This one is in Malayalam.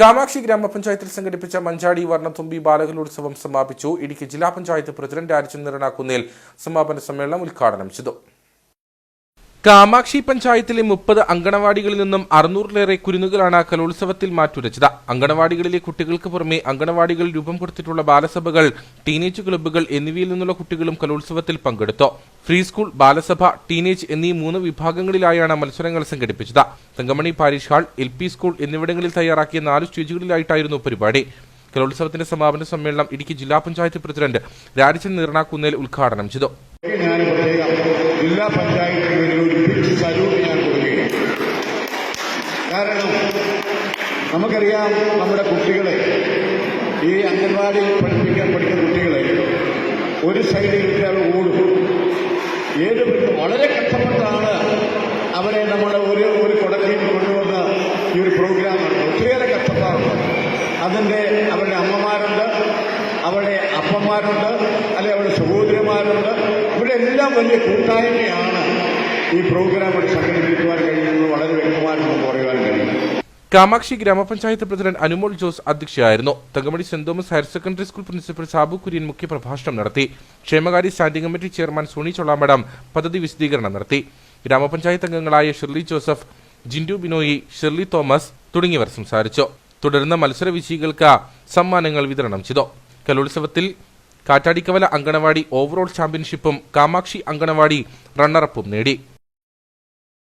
കാമാക്ഷി ഗ്രാമപഞ്ചായത്തിൽ സംഘടിപ്പിച്ച മഞ്ചാടി വർണത്തുമ്പി ബാലകലോത്സവം സമാപിച്ചു. ഇടുക്കി ജില്ലാ പഞ്ചായത്ത് പ്രസിഡന്റ് രാജചന്ദ്രൻ ആക്കുന്നേൽ സമാപന സമ്മേളനം ഉദ്ഘാടനം ചെയ്തു. കാമാക്ഷി പഞ്ചായത്തിലെ മുപ്പത് അങ്കണവാടികളിൽ നിന്നും അറുന്നൂറിലേറെ കുരുന്നുകളാണ് കലോത്സവത്തിൽ മാറ്റുരച്ചത്. അങ്കണവാടികളിലെ കുട്ടികൾക്ക് പുറമെ അങ്കണവാടികളിൽ രൂപം കൊടുത്തിട്ടുള്ള ബാലസഭകൾ ടീനേജ് ക്ലബ്ബുകൾ എന്നിവയിൽ നിന്നുള്ള കുട്ടികളും കലോത്സവത്തിൽ പങ്കെടുത്തു. ഫ്രീ സ്കൂൾ ബാലസഭ ടീനേജ് എന്നീ മൂന്ന് വിഭാഗങ്ങളിലായാണ് മത്സരങ്ങൾ സംഘടിപ്പിച്ചത്. Thankamani parish hall L school എന്നിവിടങ്ങളിൽ തയ്യാറാക്കിയ നാല് സ്റ്റേജുകളിലായിട്ടായിരുന്നു പരിപാടി. കലോത്സവത്തിന്റെ സമാപന സമ്മേളനം ഇടുക്കി ജില്ലാ പഞ്ചായത്ത് പ്രസിഡന്റ് രാജചന്ദ് നീർണാക്കുന്നേൽ ഉദ്ഘാടനം ചെയ്തു. ഞാൻ പ്രത്യേകം ജില്ലാ പഞ്ചായത്തിന് ഒരു ബിഗ് സല്യൂട്ട് ഞാൻ കൊടുക്കുകയാണ്. കാരണം നമുക്കറിയാം നമ്മുടെ കുട്ടികളെ ഈ അംഗൻവാടിയിൽ പഠിപ്പിക്കാൻ പഠിക്കുന്ന കുട്ടികളെ ഒരു സൈഡിൽ ഇട്ടാൽ ഓടും. ഏത് വളരെ കഷ്ടപ്പെട്ടാണ് അവരെ നമ്മൾ ഒരു ഒരു കുടക്കീഴിൽ കൊണ്ടുവന്ന ഈ ഒരു പ്രോഗ്രാം ഒത്തിരിയേറെ കഷ്ടപ്പാടുണ്ട്. അതിന്റെ എല്ലാം വലിയ കൂട്ടായ്മയാണ് ഈ പ്രോഗ്രാം സംഘടിപ്പിക്കുവാൻ കഴിയുന്നത്. വളരെ വ്യക്തമായിട്ട് പറയുവാൻ കഴിയും. കാമാക്ഷി ഗ്രാമപഞ്ചായത്ത് president Anumol Jose അധ്യക്ഷയായിരുന്നു. Thankamani saint Thomas higher secondary school principal Sabu Kurian മുഖ്യപ്രഭാഷണം നടത്തി. ക്ഷേമകാര്യ standing committee chairman Suni Chollamadam പദ്ധതി വിശദീകരണം നടത്തി. ഗ്രാമപഞ്ചായത്ത് അംഗങ്ങളായ ഷിർലി ജോസഫ് ജിൻഡു ബിനോയി ഷിർലി തോമസ് തുടങ്ങിയവർ സംസാരിച്ചു. തുടർന്ന് മത്സര വിജയികൾക്ക് സമ്മാനങ്ങൾ വിതരണം ചെയ്തു. കലോത്സവത്തിൽ കാറ്റാടിക്കവല അങ്കണവാടി ഓവറോൾ ചാമ്പ്യൻഷിപ്പും കാമാക്ഷി അങ്കണവാടി റണ്ണറപ്പും നേടി.